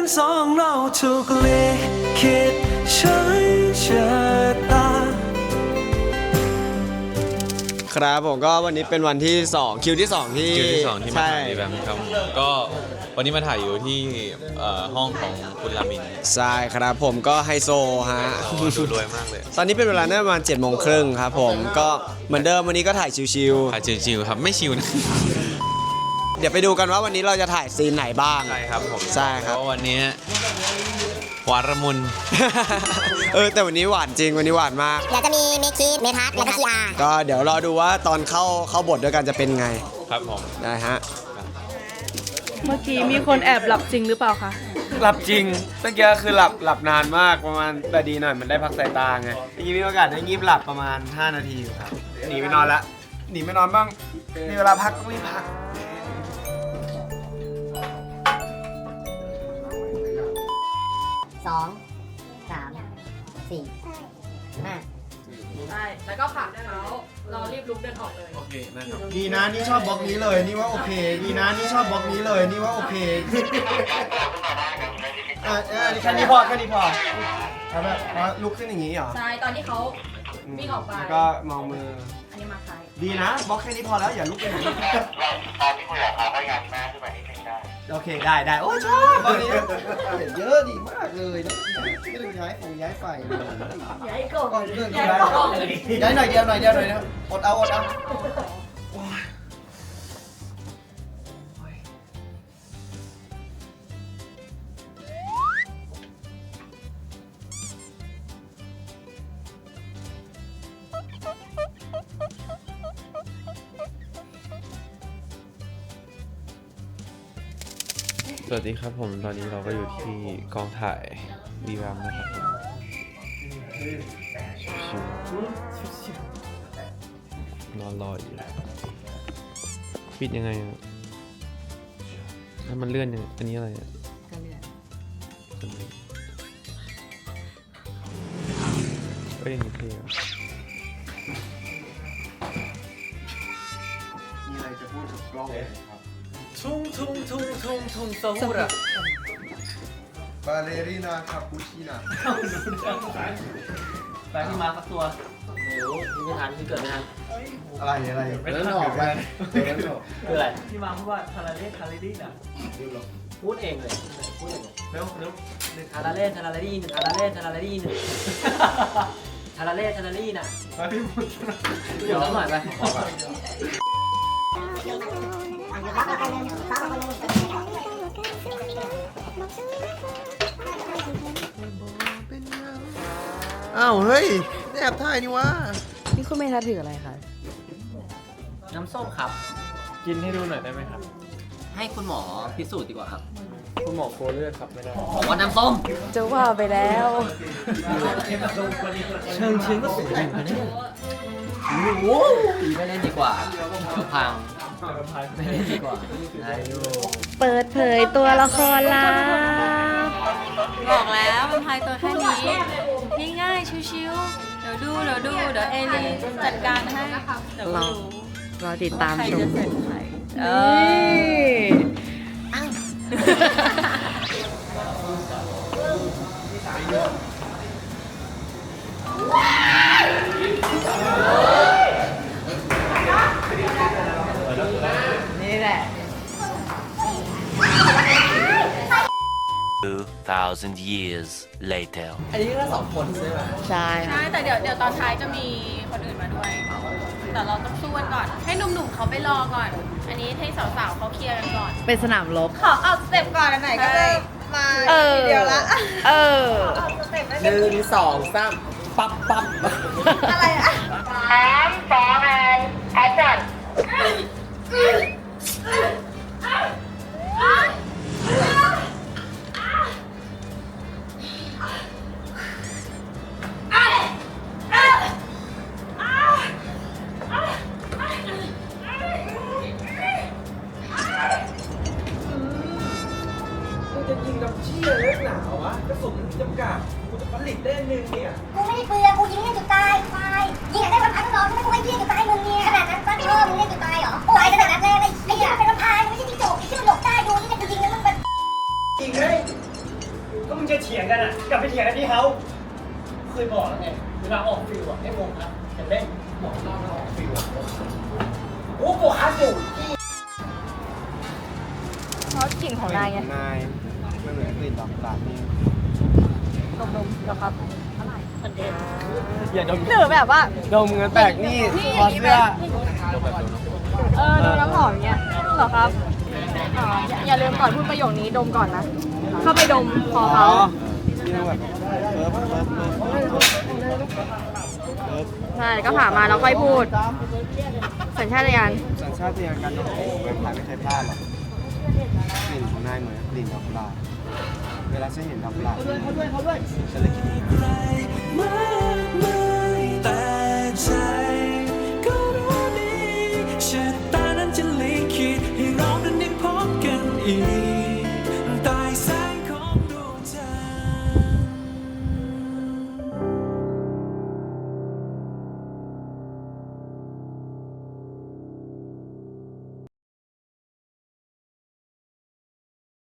อนสองเราถูกลิขิตใช้ชะตา ครับผมก็วันนี้เป็นวันที่ 2 คิวที่ 2 ที่คิวที่สองที่มาใช่ถ่ายรีแวมครับก็วันนี้มาถ่ายอยู่ที่เอ่อห้องของคุณลามินใช่ครับผมก็ไฮโซฮะอ๋อดูรวยมากเลยตอนนี้เป็นเวลาน่าประมาณ7จ็ดโมงครึ่งครับผมก็เหมือนเดิมวันนี้ก็ถ่ายชิวถ่ายชิวๆครับไม่ชิวนะๆ เดี๋ยวไปดูกันว่าวันนี้เราจะถ่ายซีนไหนบ้าง ใช่ครับผมใช่ครับ เพราะวันนี้หวานระมุน เออแต่วันนี้หวานจริงวันนี้หวานมาก เดี๋ยวจะมีเมคีเมทัสแล้วก็คีอาร์ก็เดี๋ยวรอดูว่าตอนเข้าเข้าบทด้วยกันจะเป็นไงครับผมได้ฮะเมื่อกี้มีคนแอบหลับจริงหรือเปล่าคะ หลับจริงเมื่อกี้คือหลับหลับนานมากประมาณแต่ดีหน่อยมันได้พักสายตาไงเมื่อกี้มีโอกาสได้งีบหลับประมาณ 5 นาทีอยู่ครับหนีไปนอนละหนีไปนอนบ้าง มีเวลาพักต้องรีบพัก เรารีบลุกเดินออกเลยดีนะนี่ชอบบล็อกนี้เลยนี่ว่าโอเค ดีนะนี่ชอบบล็อกนี้เลยนี่ว่าโอเคอะอะแค่นี้พอแค่นี้พอเอาแบบว่าลุกขึ้นอย่างนี้เหรอใช่ ตอนที่เขาวิ่งออกไป แล้วก็มองมือ อันนี้มาใคร ดีนะบล็อกแค่นี้พอแล้วอย่าลุกไปไหนตอนที่คุยกับเขาก็ยันหน้าขึ้นมานิดนึงได้ โอเคได้ได้โอ้ชอบบล็อกนี้เห็นเยอะดีมากเลยนะไม่ต้องย้ายฟงย้ายไฟเลยย้ายก่อนเดินย้ายย้ายหน่อยเดียวหน่อยเดียวหน่อยนะอดเอาอดเอา สวัสดีครับผมตอนนี้เราก็อยู่ที่กองถ่ายรีแวมนะครับผมชิวๆนอนรออยู่ปิดยังไงอะถ้ามันเลื่อนยังอันนี้อะไรอะก็เลื่อนเอ้ยอันนี้เท่อะมีอะไรจะพูดกับกล้อง ไหมครับทุ่งทุ่งทุ่งทุ่งทุ่งโซฮูระบาเลรีนาคาปูชิน่าแบงค์ที่มาสักตัวโอ้โหนี่ไม่ทันนี่เกิดไม่ทัน อะไรอะไรเดินออกไปเดินออกคืออะไรที่มาพูดว่าคาราเล่คาราเล่น่ะพูดเองเลยพูดเองเลยเร็วเร็วทาราเล่ทาราเล่หนึ่งทาราเล่ทาราเล่หนึ่งทาราเล่ทาราเล่น่ะมาพี่พูดเดี๋ยวหน่อยไป ออกไปอ้าวเฮ้ยแอบถ่ายนี่วะนี่คุณเมทัศถืออะไรคะน้ำส้มครับ กินให้ดูหน่อยได้ไหมครับ ให้คุณหมอพิสูจน์ดีกว่าครับ คุณหมอโกลัวเลือดครับไม่ได้บอกว่าน้ำส้มจะว่าไปแล้วเชิงเชิงก็สูงอยู่นะเนี่ยโอ้โหไม่เล่นดีกว่าพัง ไม่เล่นดีกว่าได้อยู่เปิดเผยตัวละครลับบอกแล้วมันพายตัวแค่นี้ง่ายๆชิวๆเดี๋ยวดูเดี๋ยวดูเดี๋ยวเอลีจัดการให้เดี๋ยวเราดูรอติดตามใครชม จะเสร็จใครเอนี่อ นี่แหละ 2,000 years later อันนี้ก็สองคนใช่ไหมใช่ใช่แต่เดี๋ยวเดี๋ยวตอนท้ายจะมีคนอื่นมาด้วย แต่เราต้องสู้กันก่อน ให้หนุ่มๆเขาไปรอก่อน อันนี้ให้สาวๆเขาเคลียร์กันก่อน เป็นสนามรบ ขอเอาสเต็ปก่อนอันไหนก็ได้มาเออ เดียวละเออหนึ่งสองสามปั๊บปั๊บอะไรอะสามสองหนึ่งแอคชั่น กูจะยิงกับเชี่ยเล็กหนาวะกระสุนจำกัดกูจะผลิตได้หนึ่งเนี่ย กูไม่ได้เปลือยกูยิงให้จุดตายตายยิงได้วัน เคยบอกแล้วไงเวลาออกฟิลอะให้โฟกัสจะเล่นบอกเราออกฟิลอะโอ้โหอาสูเพราะกลิ่นของนายไงนายมันเหมือนกลิ่นดอกกุหลาบนี่ดมๆเดี๋ยวครับอย่าดมหรือแบบว่า ดมกันแตกนี่นี่คออย่างนี้เสื้อเออดมน้ำหอมอย่างเงี้ยเหรอครับอ๋ออย่าอย่าลืมก่อนพูดประโยคนี้ดมก่อนนะ เข้าไปดมคออ๋เขา อที่ต้องแบบเฟิร์ฟเฟิร์ฟเฟิร์ฟเฟิร์ฟเฟิร์ฟใช่ก็ผ่ามาแล้วค่อยพูด สัญชาตญาณสัญชาตญาณการดมกลิ่นของแวมไพร์ไม่เคยพลาดหรอกกลิ่นของนายเหมือนกลิ่นดอกกุหลาบเวลาฉันเห็นดอกกุหลาบฉันเลยคิดถึง